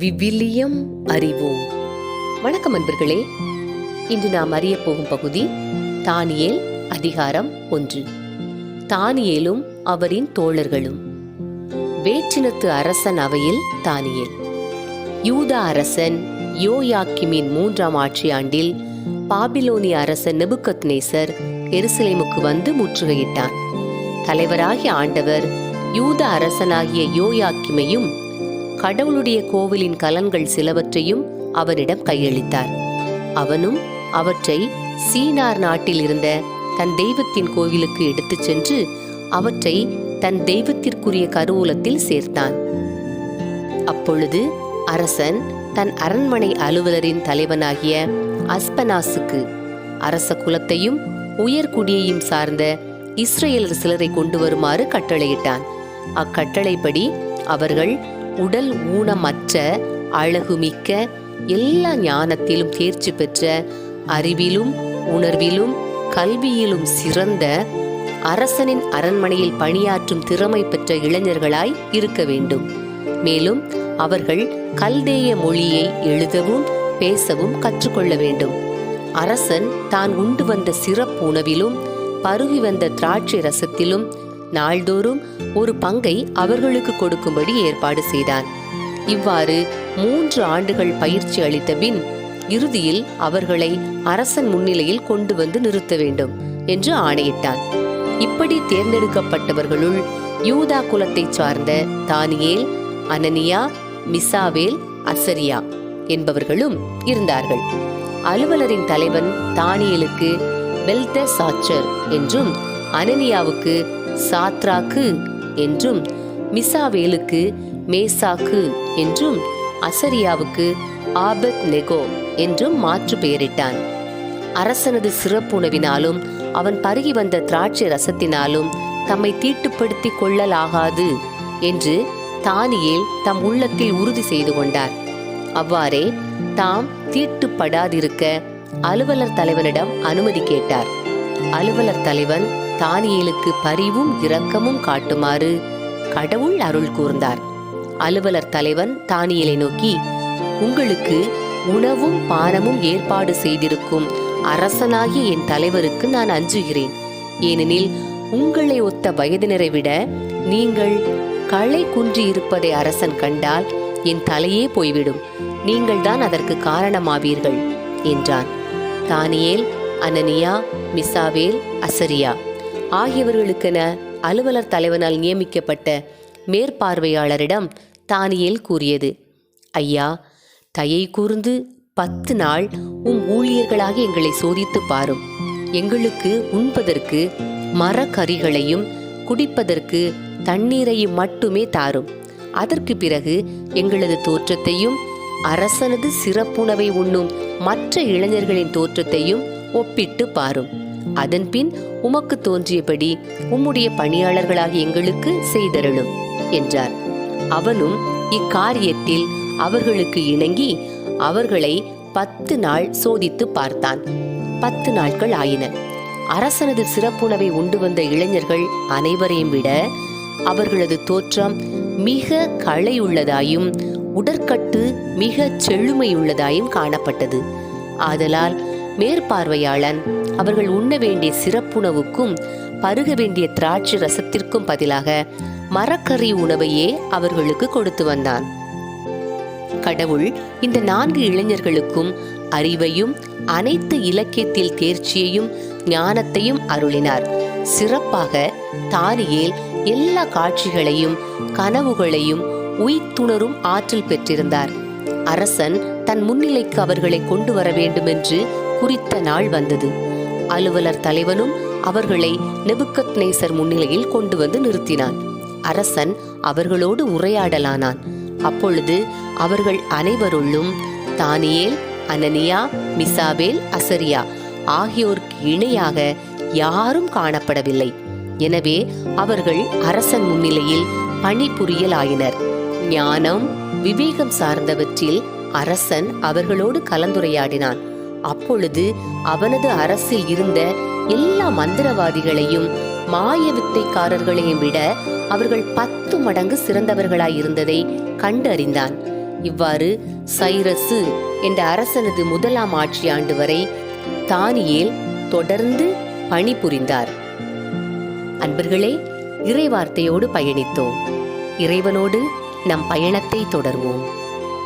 விவிலியம் அறிவோம். வணக்கம் அன்பர்களே. இன்று நாம் அறிய போகும் பகுதி தானியேல் அதிகாரம் ஒன்று. தானியேலும் அவரின் தோழர்களும். வேற்றினத்து அரசன் அவையில் தானியேல். யூதா அரசன் யோயாக்கிமின் மூன்றாம் ஆட்சி ஆண்டில் பாபிலோனிய அரசன் நெபுகத்நேசர் எருசலேமுக்கு வந்து முற்றுகையிட்டான். தலைவராகிய ஆண்டவர் யூத அரசனாகிய யோயாக்கிமையும் கடவுளுடைய கோவிலின் கலன்கள் சிலவற்றையும் அவனிடம் கையளித்தார். அவனும் அவற்றை சீனார் நாட்டில் இருந்த தன் தெய்வத்தின் கோவிலுக்கு எடுத்துச் சென்று அவற்றை தன் தெய்வத்திற்குரிய கருவூலத்தில் சேர்த்தான். அப்பொழுது அரசன் தன் அரண்மனை அலுவலரின் தலைவனாகிய அஸ்பனாசுக்கு அரச குலத்தையும் உயர்குடியையும் சார்ந்த இஸ்ரேலர் சிலரை கொண்டு வருமாறு கட்டளையிட்டான். அக்கட்டளைப்படி அவர்கள் உடல் ஊனமற்ற அழகுமிக்க எல்லா ஞானத்திலும் தேர்ச்சி பெற்ற அறிவிலும் உணர்விலும் கல்வியிலும் சிறந்த அரசனின் அரண்மனையில் பணியாற்றும் திறமை பெற்ற இளைஞர்களாய் இருக்க வேண்டும். மேலும் அவர்கள் கல்தேய மொழியை எழுதவும் பேசவும் கற்றுக்கொள்ள வேண்டும். அரசன் தான் உண்டு வந்த சிறப்பு உணவிலும் பருகி வந்த திராட்சை ரசத்திலும் நாள்தோறும் ஒரு பங்கை அவர்களுக்கு கொடுக்கும்படி ஏற்பாடு செய்தான். இவ்வாறு மூன்று ஆண்டுகள் பயிற்சி அளித்த பின் இறுதியில் அவர்களை அரசன் முன்னிலையில் கொண்டு வந்து நிறுத்த வேண்டும் என்று ஆணையிட்டான். இப்படி தேர்ந்தெடுக்கப்பட்டவர்களுள் யூதா குலத்தைச் சார்ந்த தானியேல் அனனியா மிசாவேல் அசரியா என்பவர்களும் இருந்தார்கள். அலுவலரின் தலைவன் தானியலுக்கு பெல்த சாச்சர் என்றும் அனனியாவுக்கு சாத்ராக்கு என்றும் மிசாவேலுக்கு மேசாக்கு என்றும் அசரியாவுக்கு ஆபத் நெகோ என்றும் மாற்று பெயரிட்டான். அரசனது சிறப்புணவினாலும் அவன் பருகி வந்த திராட்சை ரசத்தினாலும் தம்மை தீட்டுப்படுத்திக் கொள்ளலாகாது என்று தானியேல் தம் உள்ளத்தில் உறுதி செய்து கொண்டார். அவ்வாறே தாம் தீட்டுப்படாதிருக்க அலுவலர் தலைவனிடம் அனுமதி கேட்டார். அலுவலர் தலைவன் தானியேலுக்கு பரிவும் இரக்கமும் காட்டுமாறு கடவுள் அருள் கூர்ந்தார். அலுவலர் தலைவன் தானியலை நோக்கி உங்களுக்கு உணவும் பானமும் ஏற்பாடு செய்திருக்கும் அரசனாகி என் தலைவருக்கு நான் அஞ்சுகிறேன். ஏனெனில் உங்களை ஒத்த வயதினரை விட நீங்கள் களை குன்றி இருப்பதை அரசன் கண்டால் என் தலையே போய்விடும். நீங்கள்தான் அதற்கு காரணமாவீர்கள் என்றான். தானியேல் அனனியா மிசாவேல் அசரியா ஆகியவர்களுக்கென அலுவலர் தலைவனால் நியமிக்கப்பட்ட மேற்பார்வையாளரிடம் தானியேல் கூறியது. ஐயா தயை கூர்ந்து பத்து நாள் உம் ஊழியர்களாக எங்களை சோதித்து பாரும். எங்களுக்கு உண்பதற்கு மரக்கறிகளையும் குடிப்பதற்கு தண்ணீரையும் மட்டுமே தாரும். அதற்கு பிறகு எங்களது தோற்றத்தையும் அரசனது சிறப்புணவை உண்ணும் மற்ற இளைஞர்களின் தோற்றத்தையும் ஒப்பிட்டு பாரும். அதன்பின் உமக்கு தோன்றியபடி உம்முடைய பணியாளர்களாக எங்களுக்கு செய்தருளும் என்றார். அவனும் இக்காரியத்தில் அவர்களுக்கு இணங்கி அவர்களை பத்து நாள் சோதித்து பார்த்தான். பத்து நாட்கள் ஆயின. அரசனது சிறப்புணவை உண்டு வந்த இளைஞர்கள் அனைவரையும் விட அவர்களது தோற்றம் மிக களையுள்ளதாயும் உடற்கட்டு மிக செழுமையுள்ளதாயும் காணப்பட்டது. ஆதலால் மேற்பார்வையாளன். அவர்கள் உண்ண வேண்டிய சிறப்புணவுக்கும் பருக வேண்டிய திராட்சை ரசத்திற்கும் பதிலாக மரக்கறி உணவையே அவர்களுக்கு கொடுத்து வந்தான். கடவுள் இந்த நான்கு இளைஞர்களுக்கும் அறிவையும் அனைத்து இலக்கியத்தில் தேர்ச்சியையும் ஞானத்தையும் அருளினார். சிறப்பாக தானியேல் எல்லா காட்சிகளையும் கனவுகளையும் உய்த்துணரும் ஆற்றல் பெற்றிருந்தார். அரசன் தன் முன்னிலைக்கு அவர்களை கொண்டு வர வேண்டும் என்று குறித்த நாள் வந்தது. அலுவலர் தலைவனும் அவர்களை நெபுக்கத் நேசர் முன்னிலையில் கொண்டு வந்து நிறுத்தினான். அரசன் அவர்களோடு உரையாடலானான். அப்பொழுது அவர்கள் அனைவருள்ளும் தானியேல் அனனியா மிசாபேல் அசரியா ஆகியோருக்கு இணையாக யாரும் காணப்படவில்லை. எனவே அவர்கள் அரசன் முன்னிலையில் பணிபுரியலாயினர். ஞானம் விவேகம் சார்ந்தவற்றில் அரசன் அவர்களோடு கலந்துரையாடினான். அப்பொழுது அவனது அரசில் இருந்த எல்லா மந்திரவாதிகளையும் மாய வித்தைக்காரர்களையும் விட அவர்கள் பத்து மடங்கு சிறந்தவர்களாயிருந்ததை கண்டறிந்தான். இவ்வாறு சைரசு என்ற அரசனது முதலாம் ஆட்சி ஆண்டு வரை தானியேல் தொடர்ந்து பணிபுரிந்தார். அன்பர்களே இறைவார்த்தையோடு பயணித்தோம். இறைவனோடு நம் பயணத்தை தொடர்வோம்.